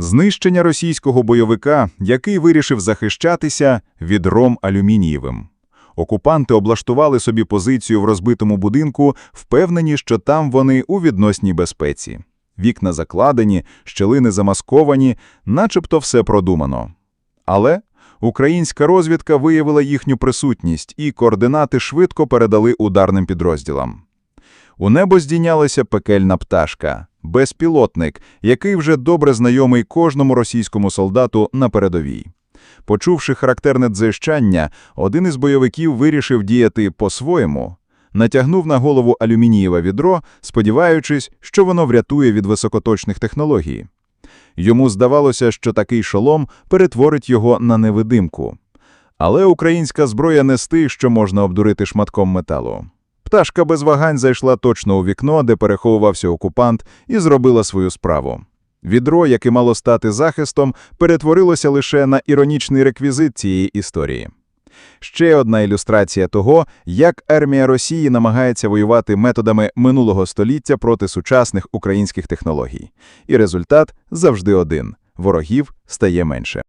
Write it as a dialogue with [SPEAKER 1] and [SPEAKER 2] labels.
[SPEAKER 1] Знищення російського бойовика, який вирішив захищатися відром алюмінієвим. Окупанти облаштували собі позицію в розбитому будинку, впевнені, що там вони у відносній безпеці. Вікна закладені, щелини замасковані, начебто все продумано. Але українська розвідка виявила їхню присутність, і координати швидко передали ударним підрозділам. У небо здійнялася пекельна пташка – безпілотник, який вже добре знайомий кожному російському солдату на передовій. Почувши характерне дзижчання, один із бойовиків вирішив діяти по-своєму. Натягнув на голову алюмінієве відро, сподіваючись, що воно врятує від високоточних технологій. Йому здавалося, що такий шолом перетворить його на невидимку. Але українська зброя не з тих, що можна обдурити шматком металу. Пташка без вагань зайшла точно у вікно, де переховувався окупант, і зробила свою справу. Відро, яке мало стати захистом, перетворилося лише на іронічний реквізит цієї історії. Ще одна ілюстрація того, як армія Росії намагається воювати методами минулого століття проти сучасних українських технологій. І результат завжди один – ворогів стає менше.